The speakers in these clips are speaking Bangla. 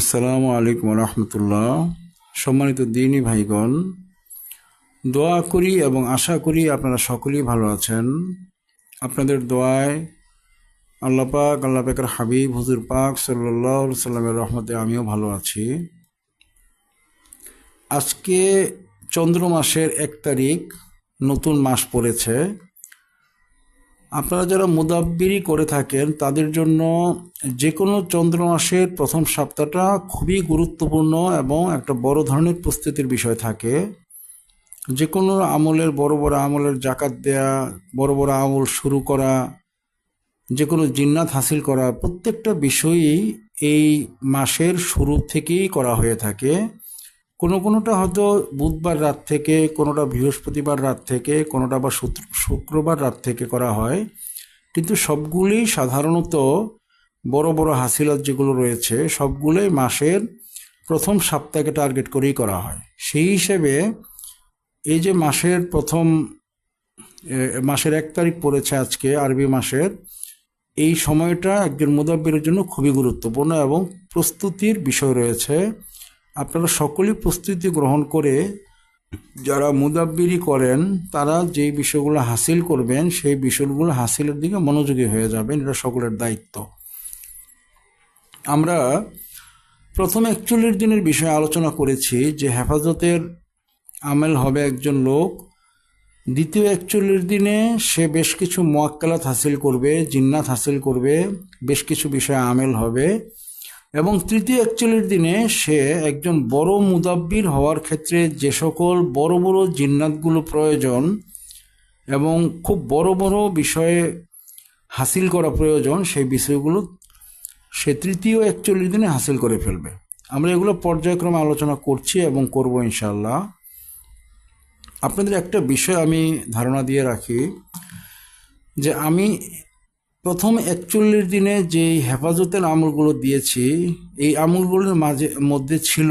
আসসালামু আলাইকুম রহমতুল্লাহ। সম্মানিত দিনী ভাইগণ, দোয়া করি এবং আশা করি আপনারা সকলেই ভালো আছেন। আপনাদের দোয়ায় আল্লাহ পাক, আল্লাহ পাকের হাবিব, হুজুর পাক সাল্লাহ সাল্লামের রহমতে আমিও ভালো আছি। আজকে চন্দ্র মাসের এক তারিখ, নতুন মাস পড়েছে। আপনারা যারা মুদাব্বিরি করে থাকেন, তাদের জন্য যে কোনো চন্দ্র মাসের প্রথম সপ্তাহটা খুবই গুরুত্বপূর্ণ এবং একটা বড় ধরনের প্রস্তুতির বিষয় থাকে। যে কোনো আমলের, বড় বড় আমলের জাকাত দেয়া, বড় বড় আমল শুরু করা যে কোনো জিন্নাত হাসিল করা, প্রত্যেকটা বিষয়ই এই মাসের শুরু থেকেই করা হয়ে থাকে। কোনো কোনোটা হয়তো বুধবার রাত থেকে, কোনোটা বৃহস্পতিবার রাত থেকে, কোনোটা বা শুক্র- শুক্রবার রাত থেকে করা হয়। কিন্তু সবগুলি সাধারণত বড় বড় হাসিলাত যেগুলো রয়েছে সবগুলোই মাসের প্রথম সপ্তাহকে টার্গেট করেই করা হয়। সেই হিসেবে এই যে মাসের প্রথম মাসের এক তারিখ পড়েছে আজকে, আরবি মাসের, এই সময়টা একজন মুদাব্বিরের জন্য খুবই গুরুত্বপূর্ণ এবং প্রস্তুতির বিষয় রয়েছে। আপনারা সকলেই প্রস্তুতি গ্রহণ করে যারা মুদাব্বিরি করেন, তারা যেই বিষয়গুলো হাসিল করবেন, সেই বিষয়গুলো হাসিলের দিকে মনোযোগী হয়ে যাবেন। এটা সকলের দায়িত্ব। আমরা প্রথম একচল্লিশ দিনের বিষয়ে আলোচনা করেছি যে হেফাজতের আমেল হবে একজন লোক। দ্বিতীয় একচল্লিশ দিনে সে বেশ কিছু মোয়াক্কালাত হাসিল করবে, জিন্নাত হাসিল করবে, বেশ কিছু বিষয়ে আমেল হবে। এবং তৃতীয় একচল্লিশ দিনে সে একজন বড় মুদাব্বির হওয়ার ক্ষেত্রে যে সকল বড় বড় জিন্নাতগুলো প্রয়োজন এবং খুব বড় বড় বিষয়ে হাসিল করা প্রয়োজন, সেই বিষয়গুলো সে তৃতীয় একচল্লিশ দিনে হাসিল করে ফেলবে। আমরা এগুলো পর্যায়ক্রমে আলোচনা করছি এবং করব ইনশাল্লাহ আপনাদের একটা বিষয় আমি ধারণা দিয়ে রাখি যে আমি প্রথম একচল্লিশ দিনে যে হেফাজতের আমলগুলো দিয়েছি, এই আমলগুলোর মাঝে, মধ্যে ছিল,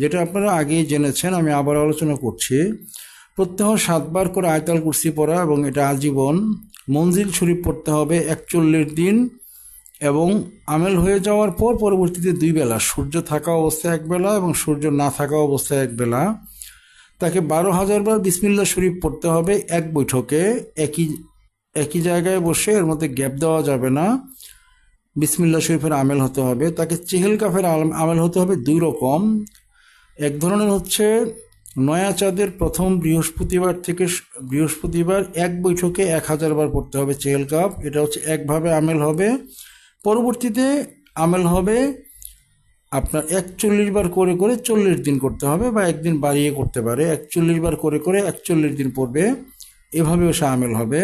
যেটা আপনারা আগেই জেনেছেন, আমি আবার আলোচনা করছি। প্রত্যহ সাতবার করে আয়তাল কুর্সি পড়া এবং এটা আজীবন। মঞ্জিল শরীফ পড়তে হবে একচল্লিশ দিন এবং আমেল হয়ে যাওয়ার পর পরবর্তীতে দুই বেলা, সূর্য থাকা অবস্থায় এক বেলা এবং সূর্য না থাকা অবস্থায় এক বেলা। তাকে বারো হাজার বার বিসমিল্লা শরীফ পড়তে হবে এক বৈঠকে, একই একই জায়গায় বসে এর মধ্যে গ্যাপ দেওয়া যাবে না। বিসমিল্লা শরীফের আমেল হতে হবে। তাকে চেহেল কাফের আমেল হতে হবে দুই রকম। এক ধরনের হচ্ছে নয়া চাঁদের প্রথম বৃহস্পতিবার থেকে বৃহস্পতিবার এক বৈঠকে এক হাজার বার পড়তে হবে চেহেল কাপ এটা হচ্ছে একভাবে আমেল হবে। পরবর্তীতে আমেল হবে আপনার একচল্লিশ বার করে করে চল্লিশ দিন করতে হবে বা একদিন বাড়িয়ে করতে পারে। একচল্লিশ বার করে করে একচল্লিশ দিন পড়বে। এভাবেও সে আমেল হবে।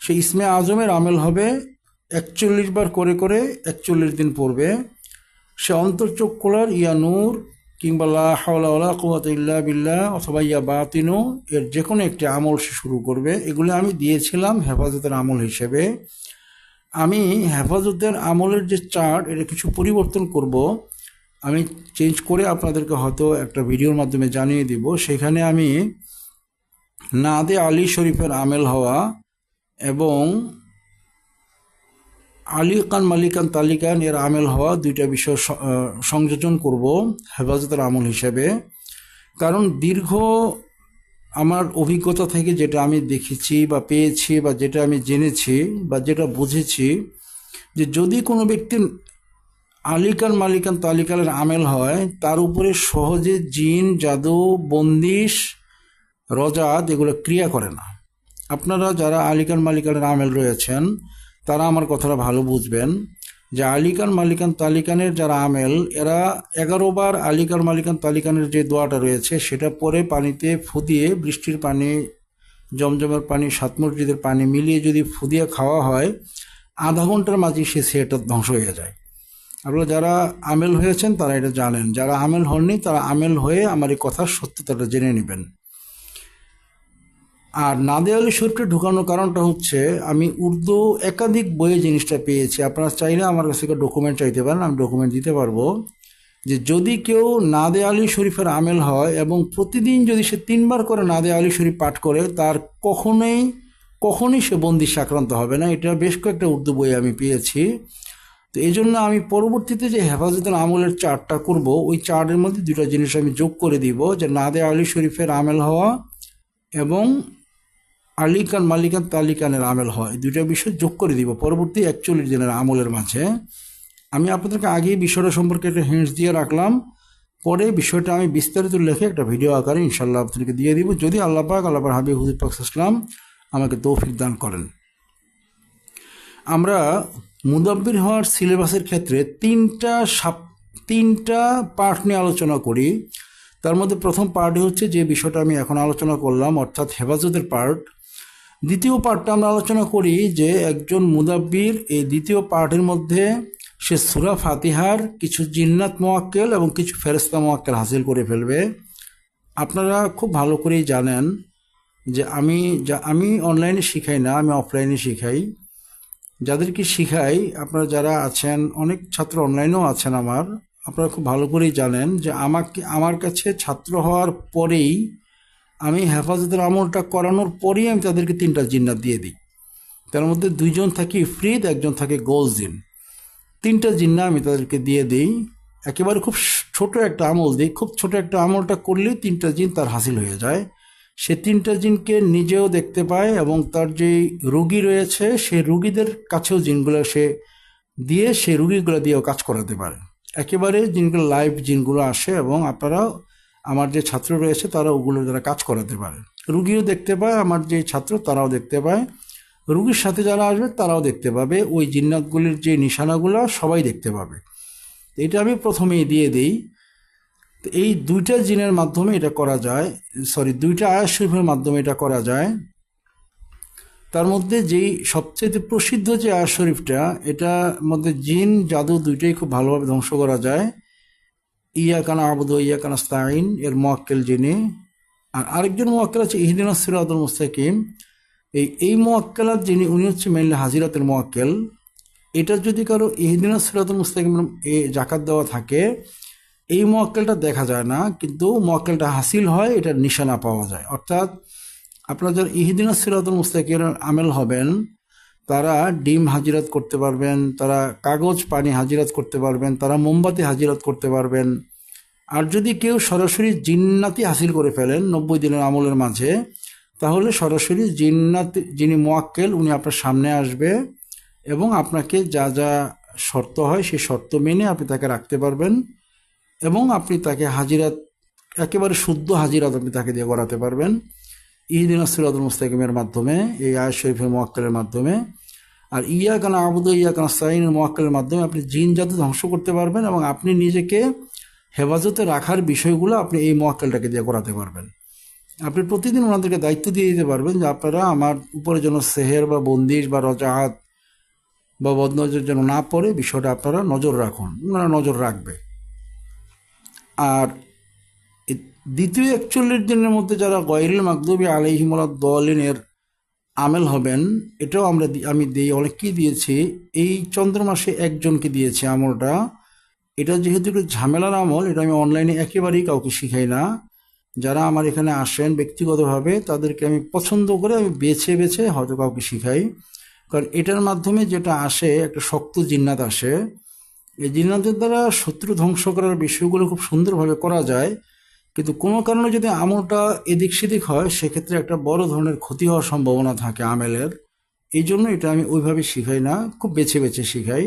সে ইসমে আজমের আমেল হবে একচল্লিশ বার করে করে একচল্লিশ দিন পড়বে। সে অন্তর্চোখ খোলার ইয়া নূর কিংবা লা ওয়ালা ইল্লা বিল্লা অথবা ইয়া বাতিনু এর যে কোনো একটি আমল সে শুরু করবে। এগুলি আমি দিয়েছিলাম হেফাজতের আমল হিসেবে। আমি হেফাজতের আমলের যে চার্ট এটা কিছু পরিবর্তন করব। আমি চেঞ্জ করে আপনাদেরকে হয়তো একটা ভিডিওর মাধ্যমে জানিয়ে দিব। সেখানে আমি নাদে আলী শরীফের আমেল হওয়া এবং আলী কান মালিকান তালিকান এর আমেল হওয়া দুইটা বিষয় সংযোজন করব হেফাজতের আমল হিসেবে। কারণ দীর্ঘ আমার অভিজ্ঞতা থেকে যেটা আমি দেখেছি বা পেয়েছি বা যেটা আমি জেনেছি বা যেটা বুঝেছি যে যদি কোনো ব্যক্তির আলিকান মালিকান তালিকালের আমেল হয়, তার উপরে সহজে জিন, জাদু, বন্দিশ, রজাত এগুলো ক্রিয়া করে না। আপনারা যারা আলিকান মালিকানের আমেল রয়েছেন, তারা আমার কথাটা ভালো বুঝবেন যে আলিকান মালিকান তালিকানের যারা আমেল, এরা এগারো বার আলিকান মালিকান তালিকানের যে দোয়াটা রয়েছে, সেটা পরে পানিতে ফুদিয়ে, বৃষ্টির পানি, জমজমের পানি, সাত মসজিদের পানি মিলিয়ে যদি ফুদিয়ে খাওয়া হয়, আধা ঘণ্টার মাঝে সে সেটা ধ্বংস হয়ে যায়। আপনারা যারা আমেল হয়েছেন, তারা এটা জানেন। যারা আমেল হননি, তারা আমেল হয়ে আমার এই কথার সত্যতাটা জেনে নেবেন। আর নাদে আলী শরীফকে ঢুকানোর কারণটা হচ্ছে আমি উর্দু একাধিক বইয়ে জিনিসটা পেয়েছি। আপনারা চাইলে আমার কাছ থেকে ডকুমেন্ট চাইতে পারেন, আমি ডকুমেন্ট দিতে পারব। যে যদি কেউ নাদে আলী শরীফের আমেল হয় এবং প্রতিদিন যদি সে তিনবার করে নাদে আলী শরীফ পাঠ করে, তার কখনোই, কখনই সে বন্দিশ আক্রান্ত হবে না। এটা বেশ কয়েকটা উর্দু বই আমি পেয়েছি। তো এই জন্য আমি পরবর্তীতে যে হেফাজতুল আমলের চার্টটা করব, ওই চার্টের মধ্যে দুটো জিনিস আমি যোগ করে দিব, যে নাদে আলী শরীফের আমেল হওয়া এবং আলিকান মালিকান তালিকানের আমেল হয়। দুইটা বিষয় যোগ করে দিব। পরবর্তী একচল্লিশ দিনের আমলের মাঝে আমি আপনাদেরকে আগেই বিষয়টা সম্পর্কে একটা হিন্টস দিয়ে রাখলাম। পরে বিষয়টা আমি বিস্তারিত লেখে একটা ভিডিও আকারে ইনশাল্লাহ আপনাদেরকে দিয়ে দিব। যদি আল্লাহ পাক, আল্লাহ হাবিব, হুজুর পাক ইসলাম আমাকে তৌফিক দান করেন। আমরা মুদাব্বির হওয়ার সিলেবাসের ক্ষেত্রে তিনটা সাপ, তিনটা পার্ট নিয়ে আলোচনা করি। তার মধ্যে প্রথম পার্টই হচ্ছে যে বিষয়টা আমি এখন আলোচনা করলাম, অর্থাৎ হেফাজতের পার্ট দ্বিতীয় পার্টটা আমরা আলোচনা করি যে একজন মুদাব্বির এই দ্বিতীয় পার্টের মধ্যে সে সুরা ফাতিহার কিছু জিন্নাত মোয়াক্কেল এবং কিছু ফেরস্তা মোয়াক্কেল হাসিল করে ফেলবে। আপনারা খুব ভালো করেই জানেন যে আমি যা, আমি অনলাইনে শিখাই না, আমি অফলাইনে শিখাই। যাদেরকে শিখাই, আপনারা যারা আছেন, অনেক ছাত্র অনলাইনেও আছেন আমার, আপনারা খুব ভালো করেই জানেন যে আমাকে, আমার কাছে ছাত্র হওয়ার পরেই আমি হেফাজতের আমলটা করানোর পরেই আমি তাদেরকে তিনটা জিন্নাত দিয়ে দিই। তার মধ্যে দুইজন থাকে ইফরিদ, একজন থাকে গোলজিন। তিনটা জিন্না আমি তাদেরকে দিয়ে দিই। একেবারে খুব ছোট একটা আমল দিই। খুব ছোট একটা আমলটা করলেই তিনটা জিন তার হাসিল হয়ে যায়। সে তিনটা জিনকে নিজেও দেখতে পায় এবং তার যে রুগী রয়েছে, সে রুগীদের কাছেও জিনগুলো সে দিয়ে সে রুগীগুলো দিয়েও কাজ করাতে পারে। একেবারে জিনগুলো লাইভ জিনগুলো আসে এবং আপনারা আমার যে ছাত্র রয়েছে, তারা ওগুলোর দ্বারা কাজ করাতে পারে। রুগীও দেখতে পায়, আমার যে ছাত্র, তারাও দেখতে পায়। রুগীর সাথে যারা আসবে, তারাও দেখতে পাবে। ওই জিন্নাতগুলির যে নিশানাগুলো, সবাই দেখতে পাবে। এটা আমি প্রথমেই দিয়ে দিই। এই দুইটা জিনের মাধ্যমে এটা করা যায়, সরি, দুইটা আয়াত শরীফের মাধ্যমে এটা করা যায়। তার মধ্যে যেই সবচেয়ে প্রসিদ্ধ যে আয়াত শরীফটা এটার মধ্যে জিন, জাদু দুইটাই খুব ভালোভাবে ধ্বংস করা যায়। ইয়া কানা আবুদ ইয়া কানা স্তাইন এর মোয়াক্কেল যিনি। আর আরেকজন মোয়াক্কেল আছে, ইহদিন সিরাতুল মুস্তাকিম। এই এই মোয়াক্কেলার যিনি, উনি হচ্ছে মেনলি হাজিরাতের মোয়াক্কেল। এটা যদি কারও ইহদিন সিরাতুল মুস্তাকিম এ জাকাত দেওয়া থাকে, এই মোয়াক্কেলটা দেখা যায় না, কিন্তু মোয়াক্কেলটা হাসিল হয়, এটার নিশানা পাওয়া যায়। অর্থাৎ আপনারা যারা ইহিদিন সিরাতুল মুস্তাকির আমেল হবেন তারা ডিম হাজিরাত করতে পারবেন, তারা কাগজ পানি হাজিরাত করতে পারবেন, তারা মোমবাতি হাজিরাত করতে পারবেন। আর যদি কেউ সরাসরি জিন্নাতি হাসিল করে ফেলেন নব্বই দিনের আমলের মাঝে, তাহলে সরাসরি জিন্নাতি, যিনি মোয়াক্কেল, উনি আপনার সামনে আসবে এবং আপনাকে যা যা শর্ত হয় সেই শর্ত মেনে আপনি তাকে রাখতে পারবেন এবং আপনি তাকে হাজিরাত, একেবারে শুদ্ধ হাজিরাত আপনি তাকে দিয়ে করাতে পারবেন। ইহিদিন সিরাতুল মুস্তাকিমের মাধ্যমে, এই আয় শরীফের মোয়াক্কেলের মাধ্যমে। আর ইয়া কানা আবুদ ইয়া কানা সাইনের মোয়াক্কেলের মাধ্যমে আপনি জিন জাতি ধ্বংস করতে পারবেন এবং আপনি নিজেকে হেফাজতে রাখার বিষয়গুলো আপনি এই মোয়াক্কেলটাকে দিয়ে করাতে পারবেন। আপনি প্রতিদিন ওনাদেরকে দায়িত্ব দিয়ে দিতে পারবেন যে আপনারা আমার উপরে যেন সেহের বা বন্দিশ বা রজাহাত বা বদনজর যেন না পড়ে, বিষয়টা আপনারা নজর রাখুন। ওনারা নজর রাখবে। আর দ্বিতীয় একচল্লিশ দিনের মধ্যে যারা গয়রুল মাকদুবি আলহিমুল্লা দলিনের আমেল হবেন, এটাও আমরা আমি দিই অনেককেই দিয়েছি, এই চন্দ্র মাসে একজনকে দিয়েছি আমলটা। এটা যেহেতু একটু ঝামেলার আমল, এটা আমি অনলাইনে একেবারেই কাউকে শিখাই না। যারা আমার এখানে আসেন ব্যক্তিগতভাবে, তাদেরকে আমি পছন্দ করে আমি বেছে বেছে হয়তো কাউকে শিখাই। কারণ এটার মাধ্যমে যেটা আসে, একটা শক্ত জিন্নাত আসে। এই জিন্নাতের দ্বারা শত্রু ধ্বংস করার বিষয়গুলো খুব সুন্দরভাবে করা যায়। কিন্তু কোনো কারণে যদি আমলটা এদিক সেদিক হয়, সেক্ষেত্রে একটা বড় ধরনের ক্ষতি হওয়ার সম্ভাবনা থাকে আমেলের। এই জন্য এটা আমি ওইভাবে শিখাই না, খুব বেছে বেছে শিখাই।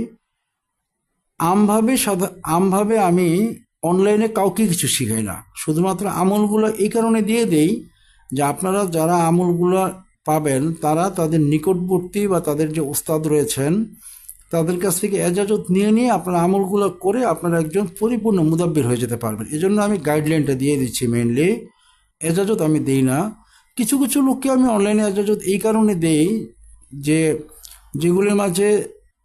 আমভাবে সাধা, আমভাবে আমি অনলাইনে কাউকে কিছু শিখাই না। শুধুমাত্র আমলগুলো এই কারণে দিয়ে দেই যে আপনারা যারা আমলগুলো পাবেন, তারা তাদের নিকটবর্তী বা তাদের যে ওস্তাদ রয়েছেন তাদের কাছ থেকে এজাজত নিয়ে নিয়ে আপনার আমলগুলো করে আপনারা একজন পরিপূর্ণ মুদাব্বির হয়ে যেতে পারবেন। এই জন্য আমি গাইডলাইনটা দিয়ে দিচ্ছি মেনলি এজাজত আমি দিই না। কিছু কিছু লোককে আমি অনলাইনে এজাজত এই কারণে দেই যে, যেগুলির মাঝে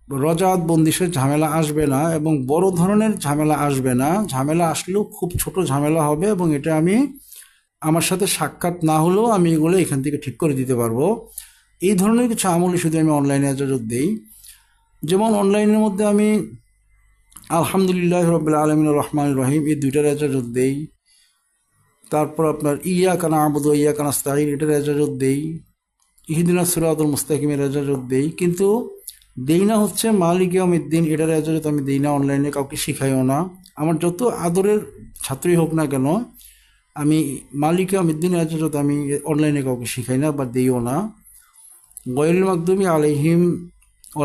রজাত বন্দিশের ঝামেলা আসবে না এবং বড় ধরনের ঝামেলা আসবে না। ঝামেলা আসলেও খুব ছোট ঝামেলা হবে এবং এটা আমি আমার সাথে সাক্ষাৎ না হলেও আমি এগুলো এখান থেকে ঠিক করে দিতে পারব। এই ধরনের কিছু আমলই শুধু আমি অনলাইনে এজাজত দিই। যেমন অনলাইনের মধ্যে আমি আলহামদুলিল্লাহ রবিল্লা আলমিন রহমান রহিম এই দুইটার এজাজত দেই। তারপর আপনার ইয়া কানা আবুদ ইয়া কানা স্তাহিন এটার এজাজত দেই। ইহিদিনা সুরাতুল মুস্তাকিমের এজাজত দেই। কিন্তু দেই না হচ্ছে মালিক দিন এটার এজাজত আমি দিই না, অনলাইনে কাউকে শিখাইও না। আমার যত আদরের ছাত্রই হোক না কেন, আমি মালিক দিন এজাজত আমি অনলাইনে কাউকে শিখাই না বা দিইও না। গয়েল মাকদুমি আলহিম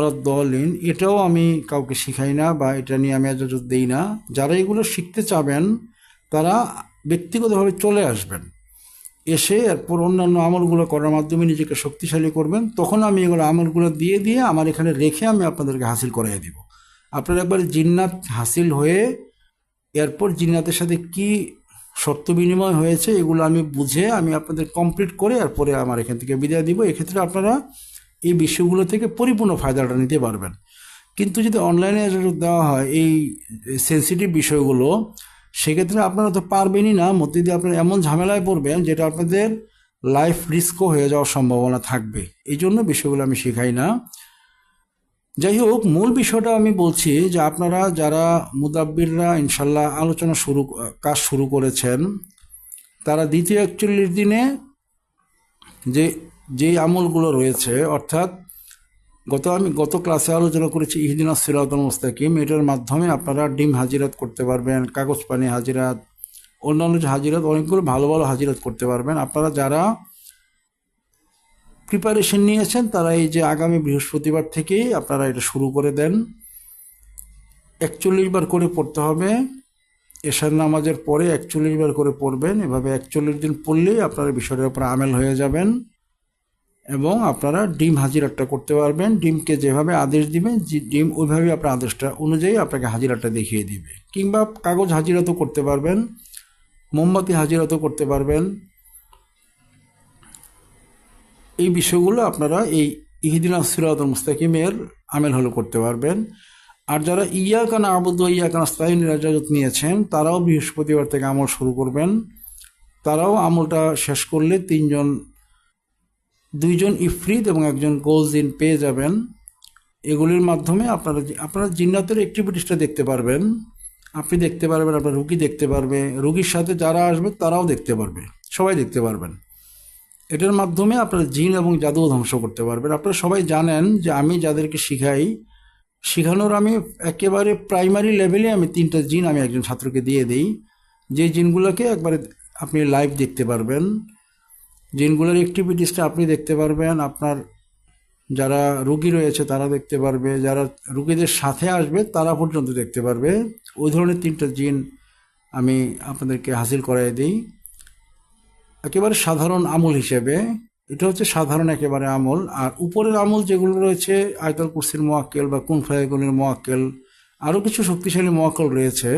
দলিন এটাও আমি কাউকে শিখাই না বা এটা নিয়ে আমি এজাজত দিই না। যারা এগুলো শিখতে চাবেন, তারা ব্যক্তিগতভাবে চলে আসবেন। এসে এরপর অন্যান্য আমলগুলো করার মাধ্যমে নিজেকে শক্তিশালী করবেন। তখন আমি এগুলো আমলগুলো দিয়ে দিয়ে আমার এখানে রেখে আমি আপনাদেরকে হাসিল করাই দিব। আপনারা একবার জিন্নাত হাসিল হয়ে, এরপর জিন্নাতের সাথে কি শর্ত বিনিময় হয়েছে, এগুলো আমি বুঝে আমি আপনাদের কমপ্লিট করে এরপরে আমার এখান থেকে বিদায় দিব। এক্ষেত্রে আপনারা এই বিষয়গুলো থেকে পরিপূর্ণ ফায়দাটা নিতে পারবেন। কিন্তু যদি অনলাইনে দেওয়া হয়, এই সেন্সিটিভ বিষয়গুলো, সেক্ষেত্রে আপনারা তো পারবেনই না। মধ্যে দিয়ে আপনারা এমন ঝামেলায় পড়বেন যেটা আপনাদের লাইফ রিস্কও হয়ে যাওয়ার সম্ভাবনা থাকবে। এই জন্য বিষয়গুলো আমি শেখাই না। যাই হোক, মূল বিষয়টা আমি বলছি যে আপনারা যারা মুদাব্বিররা ইনশাল্লাহ আলোচনা শুরু, কাজ শুরু করেছেন, তারা দ্বিতীয় একচল্লিশ দিনে যে যেই আমলগুলো রয়েছে, অর্থাৎ গত আমি গত ক্লাসে আলোচনা করেছি ইহদিনা সিরাতুল মুস্তাকিম, এটার মাধ্যমে আপনারা ডিম হাজিরাত করতে পারবেন, কাগজ পানি হাজিরাত, অন্যান্য যে হাজিরাত, অনেকগুলো ভালো ভালো হাজিরাত করতে পারবেন। আপনারা যারা প্রিপারেশন নিয়েছেন, তারা এই যে আগামী বৃহস্পতিবার থেকেই আপনারা এটা শুরু করে দেন। একচল্লিশ বার করে পড়তে হবে। এশার নামাজের পরে একচল্লিশ বার করে পড়বেন। এভাবে একচল্লিশ দিন পড়লেই আপনারা বিষয়টার উপর আমেল হয়ে যাবেন। এবং আপনারা ডিম হাজিরাটা করতে পারবেন। ডিমকে যেভাবে আদেশ দিবেন ডিম ওইভাবে আপনার আদেশটা অনুযায়ী আপনাকে হাজিরাটা দেখিয়ে দিবে। কিংবা কাগজ হাজিরাতও করতে পারবেন, মোমবাতি হাজিরাতও করতে পারবেন। এই বিষয়গুলো আপনারা এই ইহিদিন সিরাতুল মুস্তাকিমের আমেল হলো করতে পারবেন। আর যারা ইয়া কানা আবুদ ইয়া কানা স্তাইন রাজাজত নিয়েছেন, তারাও বৃহস্পতিবার থেকে আমল শুরু করবেন। তারাও আমলটা শেষ করলে তিনজন দুইজন ইফরিদ এবং একজন গোলজিন পেয়ে যাবেন। এগুলির মাধ্যমে আপনারা আপনারা জিন্নাতের অ্যাক্টিভিটিসটা দেখতে পারবেন। আপনি দেখতে পারবেন, আপনার রুগী দেখতে পারবে। রুগীর সাথে যারা আসবে, তারাও দেখতে পারবে। সবাই দেখতে পারবেন। এটার মাধ্যমে আপনারা জিন এবং জাদুও ধ্বংস করতে পারবেন। আপনারা সবাই জানেন যে আমি যাদেরকে শিখাই, শেখানোর আমি একেবারে প্রাইমারি লেভেলে আমি তিনটা জিন আমি একজন ছাত্রকে দিয়ে দিই। যে জিনগুলোকে একবারে আপনি লাইভ দেখতে পারবেন। জিনগুলোর অ্যাক্টিভিটিসটা আপনি দেখতে পারবেন। আপনার যারা রুগী রয়েছে, তারা দেখতে পারবে। যারা রুগীদের সাথে আসবে, তারা পর্যন্ত দেখতে পারবে। ওই ধরনের তিনটা জিন আমি আপনাদেরকে হাসিল করাই দিই। একেবারে সাধারণ আমল হিসেবে, এটা হচ্ছে সাধারণ একেবারে আমল। আর উপরের আমল যেগুলো রয়েছে, আয়তল কুরসির মোয়াক্কেল বা কুন ফায়াগুলির মোয়াক্কেল, আরও কিছু শক্তিশালী মোয়াক্কেল রয়েছে,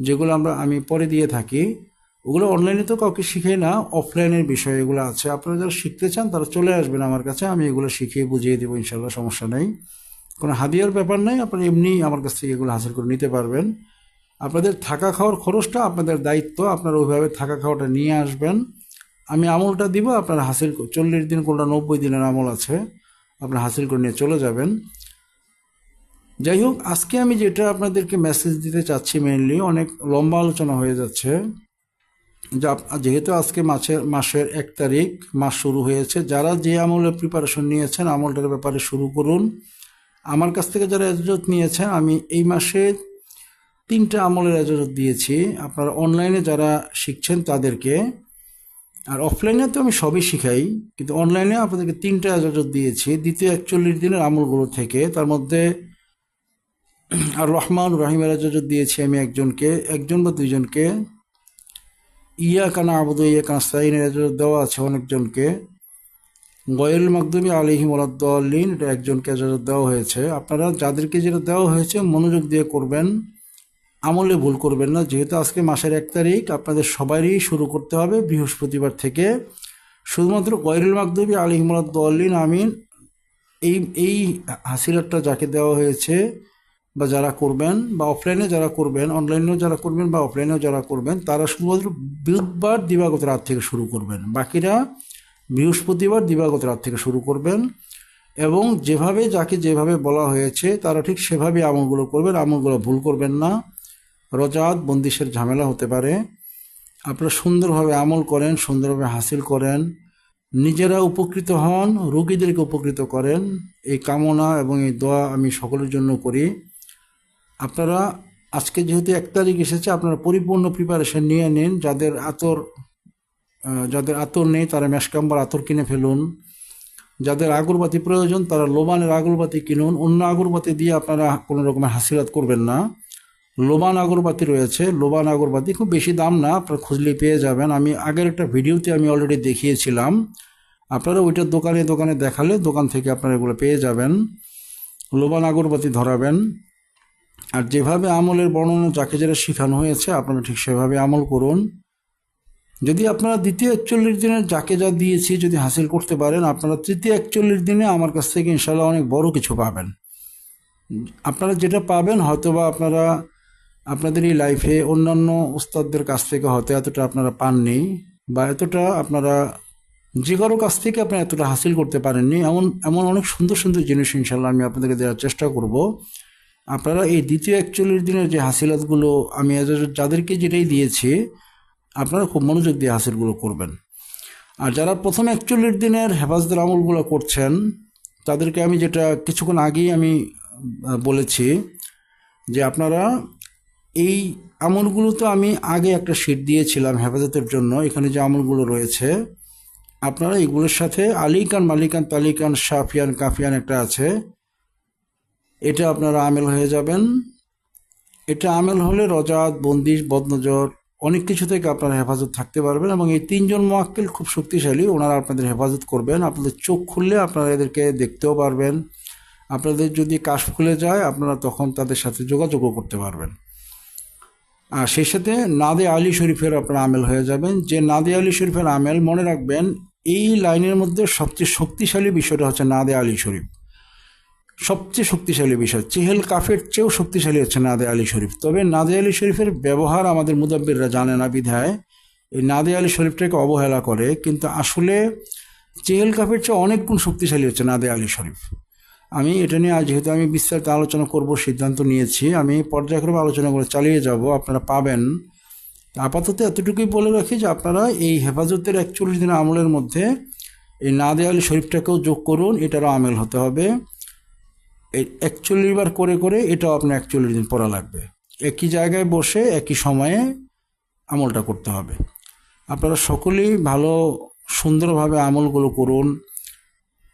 যেগুলো আমরা আমি পরে দিয়ে থাকি। ওগুলো অনলাইনে তো কাউকে শিখাই না অফলাইনের বিষয় এগুলো আছে। আপনারা যারা শিখতে চান, তারা চলে আসবেন আমার কাছে, আমি এগুলো শিখিয়ে বুঝিয়ে দেবো ইনশাল্লাহ সমস্যা নেই। কোনো হাদিয়ার ব্যাপার নেই, আপনারা এমনি আমার কাছ থেকে এগুলো হাসিল করে নিতে পারবেন। আপনাদের থাকা খাওয়ার খরচটা, আপনাদের দায়িত্ব, আপনারা ওইভাবে থাকা খাওয়াটা নিয়ে আসবেন। আমি আমলটা দিব, আপনারা হাসিল চল্লিশ দিন কোনটা নব্বই দিনের আমল আছে, আপনারা হাসিল করে নিয়ে চলে যাবেন। যাই হোক, আজকে আমি যেটা আপনাদেরকে মেসেজ দিতে চাচ্ছি মেনলি অনেক লম্বা আলোচনা হয়ে যাচ্ছে। যেহেতু আজকে মাসের মাসের এক তারিখ, মাস শুরু হয়েছে, যারা যে আমলের প্রিপারেশন নিয়েছেন, আমলটার ব্যাপারে শুরু করুন। আমার কাছ থেকে যারা এজাজত নিয়েছেন, আমি এই মাসে তিনটা আমলের এজাজত দিয়েছি। আপনারা অনলাইনে যারা শিখছেন তাদেরকে, আর অফলাইনে তো আমি সবই শিখাই, কিন্তু অনলাইনে আপনাদেরকে তিনটা এজাজত দিয়েছি। দ্বিতীয় একচল্লিশ দিনের আমলগুলো থেকে, তার মধ্যে আর রহমান রহিমের এজাজত দিয়েছি আমি একজনকে, একজন বা দুইজনকে। ইয়া কানা আবুদ, ইয়া কানা এজাজত দেওয়া আছে অনেকজনকে। গয়েল মাকদুমি আলিহিম আলাদ্দিন এটা একজনকে এজাজত দেওয়া হয়েছে। আপনারা যাদেরকে যেটা দেওয়া হয়েছে, মনোযোগ দিয়ে করবেন, আমলে ভুল করবেন না। যেহেতু আজকে মাসের এক তারিখ, আপনাদের সবারই শুরু করতে হবে বৃহস্পতিবার থেকে। শুধুমাত্র গয়রুল মাকদুবি আলী হিমুল্লাদ্দিন আমিন, এই এই হাসিলারটা যাকে দেওয়া হয়েছে বা যারা করবেন বা অফলাইনে যারা করবেন অনলাইনেও যারা করবেন বা অফলাইনেও যারা করবেন, তারা শুধুমাত্র বুধবার, দিবাগত রাত থেকে শুরু করবেন। বাকিরা বৃহস্পতিবার, দিবাগত রাত থেকে শুরু করবেন এবং যেভাবে যাকে যেভাবে বলা হয়েছে, তারা ঠিক সেভাবে আমলগুলো করবেন, আমলগুলো ভুল করবেন না। রজাত, বন্দিশের ঝামেলা হতে পারে। আপনারা সুন্দরভাবে আমল করেন, সুন্দরভাবে হাসিল করেন। নিজেরা উপকৃত হন, রোগীদেরকে উপকৃত করেন। এই কামনা এবং এই দোয়া আমি সকলের জন্য করি। আপনারা আজকে যেহেতু এক তারিখ এসেছে, আপনারা পরিপূর্ণ প্রিপারেশন নিয়ে নিন। যাদের আতর যাদের আতর নেই, তারা ম্যাশকাম্বার আতর কিনে ফেলুন। যাদের আগরবাতি প্রয়োজন, তারা লোবানের আগরবাতি কিনুন। অন্য আগরবাতি দিয়ে আপনারা কোনো রকমের হাসিরাত করবেন না। লোবান আগরবাতি রয়েছে। লোবান আগরবাতি খুব বেশি দাম না, আপনারা খুঁজলে পেয়ে যাবেন। আমি আগের একটা ভিডিওতে আমি অলরেডি দেখিয়েছিলাম। আপনারা ওইটা দোকানে দোকানে দেখালে দোকান থেকে আপনারা এগুলো পেয়ে যাবেন। লোবান আগরবাতি ধরাবেন। আর যেভাবে আমলের বর্ণনা যাকে যারা শেখানো হয়েছে, আপনারা ঠিক সেভাবে আমল করুন। যদি আপনারা দ্বিতীয় একচল্লিশ দিনে যাকে যা দিয়েছি যদি হাসিল করতে পারেন, আপনারা তৃতীয় একচল্লিশ দিনে আমার কাছ থেকে ইনশাল্লাহ অনেক বড় কিছু পাবেন। আপনারা যেটা পাবেন, হয়তোবা আপনারা আপনাদের এই লাইফে অন্যান্য উস্তাদদের কাছ থেকে হয়তো এতটা আপনারা পাননি বা এতটা আপনারা যে কারও কাছ থেকে আপনি এতটা হাসিল করতে পারেননি। এমন এমন অনেক সুন্দর সুন্দর জিনিস ইনশাল্লাহ আমি আপনাদেরকে দেওয়ার চেষ্টা করব। আপনারা এই দ্বিতীয় একচল্লিশ দিনের যে হাসিলাতগুলো আমি যাদেরকে যেটাই দিয়েছি, আপনারা খুব মনোযোগ দিয়ে হাসিলগুলো করবেন। আর যারা প্রথম একচল্লিশ দিনের হেফাজতের আমলগুলো করছেন, তাদেরকে আমি যেটা কিছুক্ষণ আগেই আমি বলেছি যে আপনারা এই আমলগুলো তো আমি আগে একটা শিট দিয়েছিলাম হেফাজতের জন্য, এখানে যে আমলগুলো রয়েছে, আপনারা এগুলোর সাথে আলিকান মালিকান তালিকান সাফিয়ান কাফিয়ান একটা আছে এটা আপনারা আমেল হয়ে যাবেন। এটা আমেল হলে রজাত, বন্দিশ, বদনজর, অনেক কিছু থেকে আপনারা হেফাজত থাকতে পারবেন এবং এই তিনজন মোয়াক্কেল খুব শক্তিশালী, ওনারা আপনাদের হেফাজত করবেন। আপনাদের চোখ খুললে আপনারা এদেরকে দেখতেও পারবেন। আপনাদের যদি কাশ খুলে যায়, আপনারা তখন তাদের সাথে যোগাযোগও করতে পারবেন। আর সেই সাথে নাদে আলী শরীফের আপনারা আমেল হয়ে যাবেন। যে নাদে আলী শরীফের আমেল, মনে রাখবেন, এই লাইনের মধ্যে সবচেয়ে শক্তিশালী বিষয়টা হচ্ছে নাদে আলী শরীফ। সবচেয়ে শক্তিশালী বিষয়, চেহেল কাফের চেয়েও শক্তিশালী হচ্ছে নাদে আলী শরীফ। তবে নাদে আলী শরীফের ব্যবহার আমাদের মুদাব্বিররা জানে না বিধায়, এই নাদে আলী শরীফটাকে অবহেলা করে, কিন্তু আসলে চেহেল কাফের চেয়ে অনেক গুণ শক্তিশালী হচ্ছে নাদে আলী শরীফ। আমি এটা নিয়ে আজ যেহেতু আমি বিস্তারিত আলোচনা করব, সিদ্ধান্ত নিয়েছি, আমি পর্যায়ক্রমে আলোচনা করে চালিয়ে যাব, আপনারা পাবেন। আপাতত এতটুকুই বলে রাখি যে আপনারা এই হেফাজতের একচল্লিশ দিনের আমলের মধ্যে এই নাদে আলী শরীফটাকেও যোগ করুন, এটারও আমেল হতে হবে। এই একচল্লিশ বার করে করে এটাও আপনার একচল্লিশ দিন পড়া লাগবে। একই জায়গায় বসে, একই সময়ে আমলটা করতে হবে। আপনারা সকলেই ভালো, সুন্দরভাবে আমলগুলো করুন।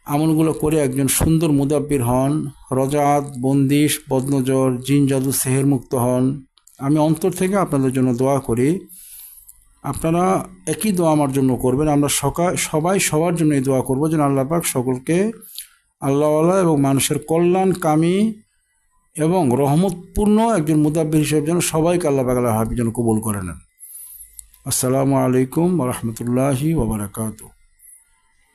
আমলগুলো করে একজন সুন্দর মুদাব্বির হন। রজাত, বন্দিশ, বদনজর, জিন, জাদু সেহের মুক্ত হন। আমি অন্তর থেকে আপনাদের জন্য দোয়া করি। আপনারা একই দোয়া আমার জন্য করবেন। আমরা সকাল সবাই সবার জন্য এই দোয়া করব যেন আল্লাহ পাক সকলকে আল্লাহওয়ালা এবং মানুষের কল্যাণকামী এবং রহমতপূর্ণ একজন মুদাব্বির হিসেবে যেন সবাইকে আল্লাহ পাক আল্লাহ হাবি যেন কবুল করে নেন। আসসালামু আলাইকুম রহমতুল্লাহি ওবরাকাতু